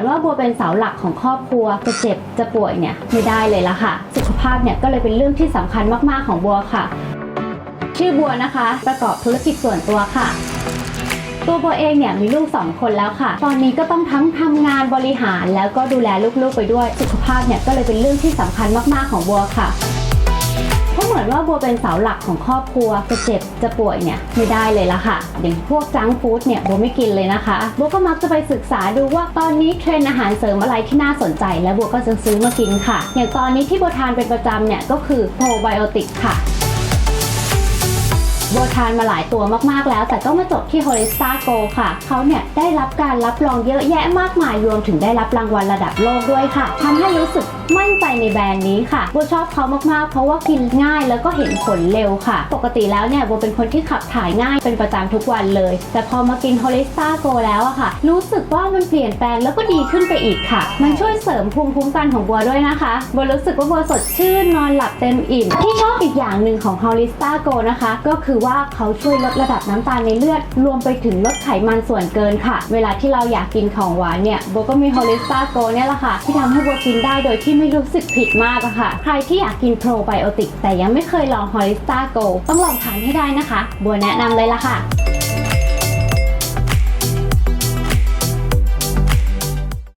อนว่าบัวเป็นเสาหลักของครอบครัวจะเจ็บจะป่วยเนี่ยไม่ได้เลยละค่ะ สุขภาพเนี่ยก็เลยเป็นเรื่องที่สำคัญมากๆของบัวค่ะ ชื่อบัวนะคะ ประกอบธุรกิจส่วนตัวค่ะตัวบัวเองเนี่ยมีลูก 2 คนแล้วค่ะ ตอนนี้ก็ต้องทั้งทำงานบริหารแล้วก็ดูแลลูกๆไปด้วย สุขภาพเนี่ยก็เลยเป็นเรื่องที่สำคัญมากๆของบัวค่ะ เพราะเหมือนว่าบัวเป็นเสาหลักของครอบครัวจะเจ็บจะป่วยเนี่ยไม่ได้เลยละค่ะ อย่างพวกจังฟู้ดเนี่ยบัวไม่กินเลยนะคะบัวก็มักจะไปศึกษาดูว่าตอนนี้เทรนด์อาหารเสริมอะไรที่น่าสนใจ และบัวก็จะซื้อมากินค่ะ อย่างตอนนี้ที่บัวทานเป็นประจำเนี่ยก็คือโปรไบโอติกค่ะ บัวทานมาหลายตัวมากๆแล้ว แต่ก็มาจบที่ Holista Go ค่ะ เขาเนี่ยได้รับการรับรองเยอะแยะมากมายรวมถึงได้รับรางวัลระดับโลกด้วยค่ะทำให้รู้สึกมั่นใจในแบรนด์นี้ค่ะบัวชอบเขามากๆ เพราะว่ากินง่ายแล้วก็เห็นผลเร็วค่ะ ปกติแล้วเนี่ยบัวเป็นคนที่ขับถ่ายง่ายเป็นประจำทุกวันเลย แต่พอมากิน Holista Go แล้วอะค่ะ รู้สึกว่ามันเปลี่ยนแปลงแล้วก็ดีขึ้นไปอีกค่ะ มันช่วยเสริมภูมิคุ้มกันของบัวด้วยนะคะบัวรู้สึกว่าบัวสดชื่นนอนหลับเต็มอิ่มที่ชอบอีกอย่างหนึ่งของ Holista Go นะคะ ก็คือว่าเขาช่วยลดระดับน้ำตาลในเลือด รวมไปถึงลดไขมันส่วนเกินค่ะ เวลาที่เราอยากกินของหวานเนี่ยโบก็มีโฮลิสตาโกเนี่ยแหละค่ะ ที่ทำให้โบกินได้โดยที่ไม่รู้สึกผิดมากอะค่ะ ใครที่อยากกินโปรไบโอติกแต่ยังไม่เคยลองโฮลิสตาโกต้องลองทานให้ได้นะคะโบแนะนำเลยละค่ะ